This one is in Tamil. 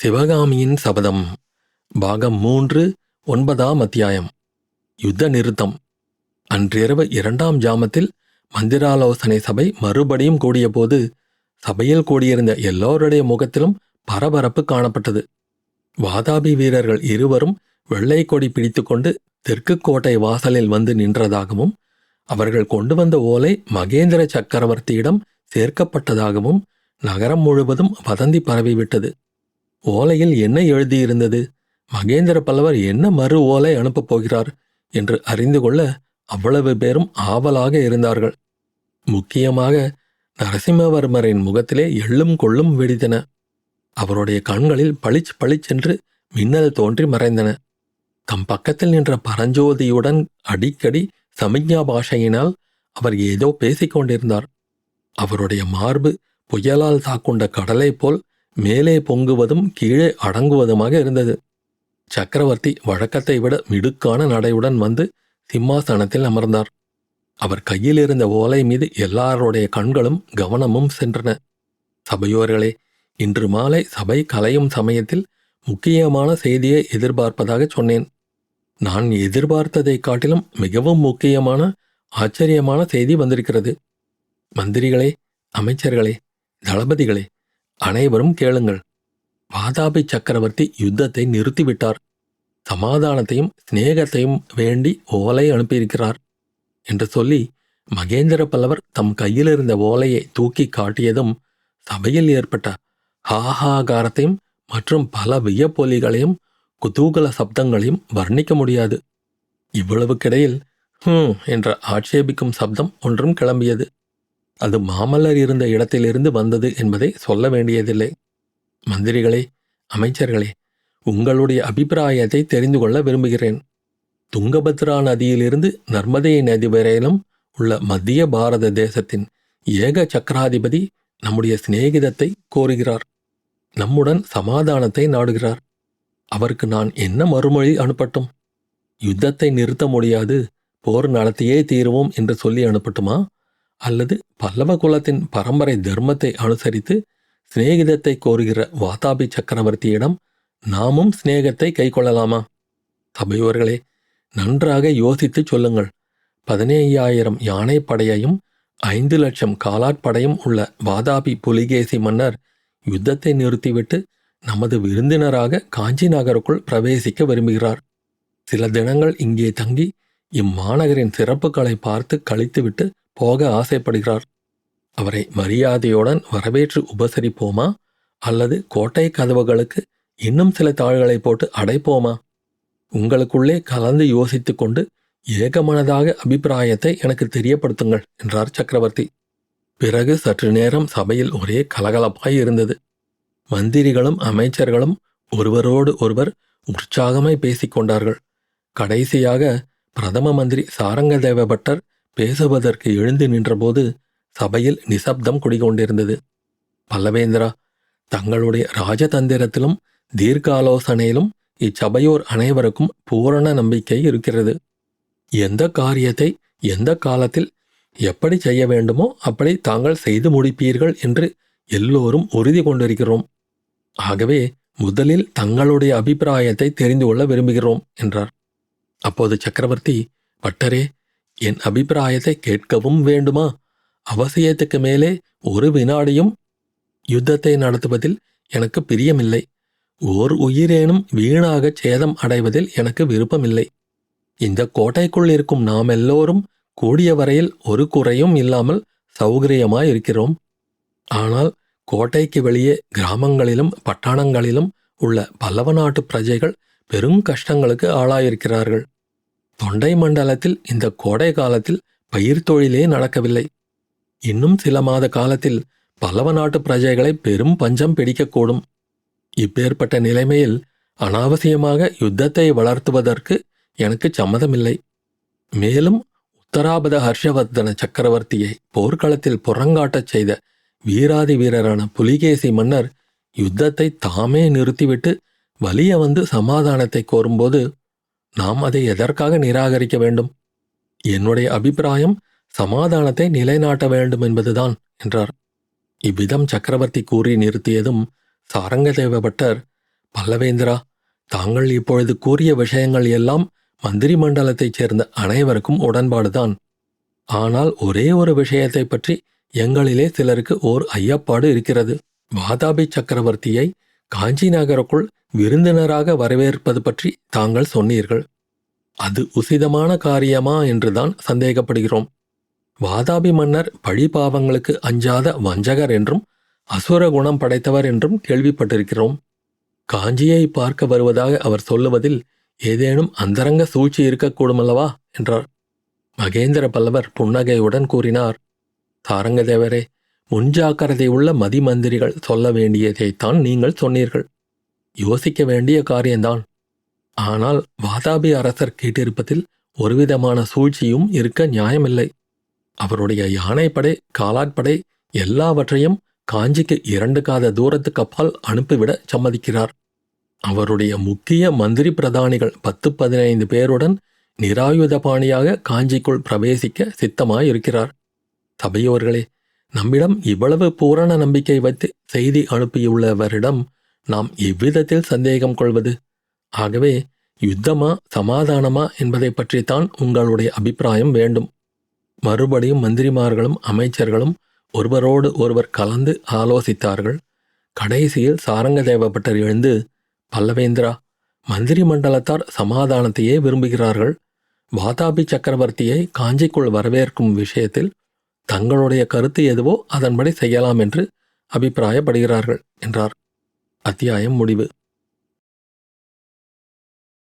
சிவகாமியின் சபதம் பாகம் மூன்று ஒன்பதாம் அத்தியாயம். யுத்த நிறுத்தம். அன்றிரவு இரண்டாம் ஜாமத்தில் மந்திராலோசனை சபை மறுபடியும் கூடியபோது சபையில் கூடியிருந்த எல்லோருடைய முகத்திலும் பரபரப்பு காணப்பட்டது. வாதாபி வீரர்கள் இருவரும் வெள்ளை கொடி பிடித்துக்கொண்டு தெற்கு கோட்டை வாசலில் வந்து நின்றதாகவும் அவர்கள் கொண்டு வந்த ஓலை மகேந்திர சக்கரவர்த்தியிடம் சேர்க்கப்பட்டதாகவும் நகரம் முழுவதும் வதந்தி பரவிவிட்டது. ஓலையில் என்ன எழுதியிருந்தது? மகேந்திர பல்லவர் என்ன மறு ஓலை அனுப்பப் போகிறார்? என்று அறிந்து கொள்ள அவ்வளவு பேரும் ஆவலாக இருந்தார்கள். முக்கியமாக நரசிம்மவர்மரின் முகத்திலே எள்ளும் கொள்ளும் வெடித்தன. அவருடைய கண்களில் பளிச் பளிச்சென்று மின்னல் தோன்றி மறைந்தன. தம் பக்கத்தில் நின்ற பரஞ்சோதியுடன் அடிக்கடி சமிக்ஞா பாஷையினால் அவர் ஏதோ பேசிக்கொண்டிருந்தார். அவருடைய மார்பு புயலால் தாக்குண்ட கடலை போல் மேலே பொங்குவதும் கீழே அடங்குவதுமாக இருந்தது. சக்கரவர்த்தி வழக்கத்தை விட மிடுக்கான நடையுடன் வந்து சிம்மாசனத்தில் அமர்ந்தார். அவர் கையில் இருந்த ஓலை மீது எல்லாருடைய கண்களும் கவனமும் சென்றன. சபையோர்களே இன்று மாலை சபை கலையும் சமயத்தில் முக்கியமான செய்தியை எதிர்பார்ப்பதாக சொன்னேன். நான் எதிர்பார்த்ததை காட்டிலும் மிகவும் முக்கியமான ஆச்சரியமான செய்தி வந்திருக்கிறது. மந்திரிகளே அமைச்சர்களே தளபதிகளே அனைவரும் கேளுங்கள். வாதாபி சக்கரவர்த்தி யுத்தத்தை நிறுத்திவிட்டார். சமாதானத்தையும் சிநேகத்தையும் வேண்டி ஓலை அனுப்பியிருக்கிறார் என்று சொல்லி மகேந்திர பல்லவர் தம் கையில் இருந்த ஓலையை தூக்கி காட்டியதும் சபையில் ஏற்பட்ட ஹாஹாகாரத்தையும் மற்றும் பல வியப்பொலிகளையும் குதூகல சப்தங்களையும் வர்ணிக்க முடியாது. இவ்வளவுக்கிடையில் ஹூம் என்ற ஆட்சேபிக்கும் சப்தம் ஒன்றும் கிளம்பியது. அது மாமல்லர் இருந்த இடத்திலிருந்து வந்தது என்பதை சொல்ல வேண்டியதில்லை. மந்திரிகளே அமைச்சர்களே உங்களுடைய அபிப்பிராயத்தை தெரிந்து கொள்ள விரும்புகிறேன். துங்கபத்ரா நதியிலிருந்து நர்மதை நதி வரையிலும் உள்ள மத்திய பாரத தேசத்தின் ஏக சக்கராதிபதி நம்முடைய சிநேகிதத்தை கோருகிறார். நம்முடன் சமாதானத்தை நாடுகிறார். அவருக்கு நான் என்ன மறுமொழி அனுப்பட்டும்? யுத்தத்தை நிறுத்த முடியாது போர் நடத்தியே தீருவோம் என்று சொல்லி அனுப்பட்டுமா? அல்லது பல்லவ குலத்தின் பரம்பரை தர்மத்தை அனுசரித்து சிநேகிதத்தை கோருகிற வாதாபி சக்கரவர்த்தியிடம் நாமும் சிநேகத்தை கைக்கொள்ளலாமா? சபையோர்களே நன்றாக யோசித்துச் சொல்லுங்கள். பதினையாயிரம் யானைப்படையையும் ஐந்து லட்சம் காலாட்படையும் உள்ள வாதாபி புலிகேசி மன்னர் யுத்தத்தை நிறுத்திவிட்டு நமது விருந்தினராக காஞ்சி நகருக்குள் பிரவேசிக்க விரும்புகிறார். சில தினங்கள் இங்கே தங்கி இம்மாநகரின் சிறப்புகளை பார்த்து கழித்துவிட்டு போக ஆசைப்படுகிறார். அவரை மரியாதையுடன் வரவேற்று உபசரிப்போமா? அல்லது கோட்டை கதவுகளுக்கு இன்னும் சில தாள்களை போட்டு அடைப்போமா? உங்களுக்குள்ளே கலந்து யோசித்து கொண்டு ஏகமனதாக அபிப்பிராயத்தை எனக்கு தெரியப்படுத்துங்கள் என்றார் சக்கரவர்த்தி. பிறகு சற்று நேரம் சபையில் ஒரே கலகலப்பாய் இருந்தது. மந்திரிகளும் அமைச்சர்களும் ஒருவரோடு ஒருவர் உற்சாகமாய் பேசிக் கொண்டார்கள் கடைசியாக பிரதம மந்திரி சாரங்கதேவ பட்டர் பேசுவதற்கு எழுந்து நின்றபோது சபையில் நிசப்தம் குடிகொண்டிருந்தது. பல்லவேந்திரா தங்களுடைய ராஜதந்திரத்திலும் தீர்க்காலோசனையிலும் இச்சபையோர் அனைவருக்கும் பூரண நம்பிக்கை இருக்கிறது. எந்த காரியத்தை எந்த காலத்தில் எப்படி செய்ய வேண்டுமோ அப்படி தாங்கள் செய்து முடிப்பீர்கள் என்று எல்லோரும் உறுதி கொண்டிருக்கிறோம். ஆகவே முதலில் தங்களுடைய அபிப்பிராயத்தை தெரிந்து கொள்ள விரும்புகிறோம் என்றார். அப்போது சக்கரவர்த்தி பட்டரே என் அபிப்பிராயத்தை கேட்கவும் வேண்டுமா? அவசியத்துக்கு மேலே ஒரு வினாடியும் யுத்தத்தை நடத்துவதில் எனக்கு பிரியமில்லை. ஓர் உயிரேனும் வீணாக சேதம் அடைவதில் எனக்கு விருப்பமில்லை. இந்த கோட்டைக்குள் இருக்கும் நாம் எல்லோரும் கூடிய வரையில் ஒரு குறையும் இல்லாமல் சௌகரியமாய் இருக்கிறோம் ஆனால் கோட்டைக்கு வெளியே கிராமங்களிலும் பட்டணங்களிலும் உள்ள பல்லவ நாட்டு பிரஜைகள் பெரும் கஷ்டங்களுக்கு ஆளாயிருக்கிறார்கள். தொண்டை மண்டலத்தில் இந்த கோடை காலத்தில் பயிர் தொழிலே நடக்கவில்லை. இன்னும் சில மாத காலத்தில் பல்லவ நாட்டு பிரஜைகளை பெரும் பஞ்சம் பிடிக்கக்கூடும். இப்பேற்பட்ட நிலைமையில் அனாவசியமாக யுத்தத்தை வளர்த்துவதற்கு எனக்கு சம்மதமில்லை. மேலும் உத்தராபத ஹர்ஷவர்தன சக்கரவர்த்தியை போர்க்களத்தில் புறங்காட்டச் செய்த வீராதி வீரரான புலிகேசி மன்னர் யுத்தத்தை தாமே நிறுத்திவிட்டு வலிய வந்து சமாதானத்தை கோரும்போது நாம் அதை எதற்காக நிராகரிக்க வேண்டும்? என்னுடைய அபிப்பிராயம் சமாதானத்தை நிலைநாட்ட வேண்டும் என்பதுதான் என்றார். இவ்விதம் சக்கரவர்த்தி கூறி நிறுத்தியதும் சாரங்கதேவ பட்டர் பல்லவேந்திரா தாங்கள் இப்பொழுது கூறிய விஷயங்கள் எல்லாம் மந்திரி மண்டலத்தைச் சேர்ந்த அனைவருக்கும் உடன்பாடுதான். ஆனால் ஒரே ஒரு விஷயத்தை பற்றி எங்களிலே சிலருக்கு ஓர் ஐயப்பாடு இருக்கிறது. வாதாபி சக்கரவர்த்தியை காஞ்சி நகருக்குள் விருந்தினராக வரவேற்பது பற்றி தாங்கள் சொன்னீர்கள். அது உசிதமான காரியமா என்றுதான் சந்தேகப்படுகிறோம். வாதாபி மன்னர் பழிபாவங்களுக்கு அஞ்சாத வஞ்சகர் என்றும் அசுர குணம் படைத்தவர் என்றும் கேள்விப்பட்டிருக்கிறோம். காஞ்சியை பார்க்க வருவதாக அவர் சொல்லுவதில் ஏதேனும் அந்தரங்க சூழ்ச்சி இருக்கக்கூடுமல்லவா? என்றார். மகேந்திர பல்லவர் புன்னகையுடன் கூறினார். தாரங்கதேவரே முன்ஜாக்கிரதை உள்ள மதிமந்திரிகள் சொல்ல வேண்டியதைத்தான் நீங்கள் சொன்னீர்கள். யோசிக்க வேண்டிய காரியம்தான். ஆனால் வாதாபி அரசர் கேட்டிருப்பதில் ஒருவிதமான சூழ்ச்சியும் இருக்க நியாயமில்லை. அவருடைய யானைப்படை காலாட்படை எல்லாவற்றையும் காஞ்சிக்கு இரண்டு காத தூரத்துக்கு அப்பால் அனுப்பிவிட சம்மதிக்கிறார். அவருடைய முக்கிய மந்திரி பிரதானிகள் பத்து பதினைந்து பேருடன் நிராயுதபாணியாக காஞ்சிக்குள் பிரவேசிக்க சித்தமாயிருக்கிறார். சபையோர்களே நம்மிடம் இவ்வளவு பூரண நம்பிக்கை வைத்து செய்தி அனுப்பியுள்ளவரிடம் நாம் எவ்விதத்தில் சந்தேகம் கொள்வது? ஆகவே யுத்தமா சமாதானமா என்பதை பற்றித்தான் உங்களுடைய அபிப்பிராயம் வேண்டும். மறுபடியும் மந்திரிமார்களும் அமைச்சர்களும் ஒருவரோடு ஒருவர் கலந்து ஆலோசித்தார்கள். கடைசியில் சாரங்கதேவப்பட்டர் எழுந்து பல்லவேந்திரா மந்திரி மண்டலத்தார் சமாதானத்தையே விரும்புகிறார்கள். வாதாபி சக்கரவர்த்தியை காஞ்சிக்குள் வரவேற்கும் விஷயத்தில் தங்களுடைய கருத்து எதுவோ அதன்படி செய்யலாம் என்று அபிப்பிராயப்படுகிறார்கள் என்றார். அத்தியாயம் முடிவு.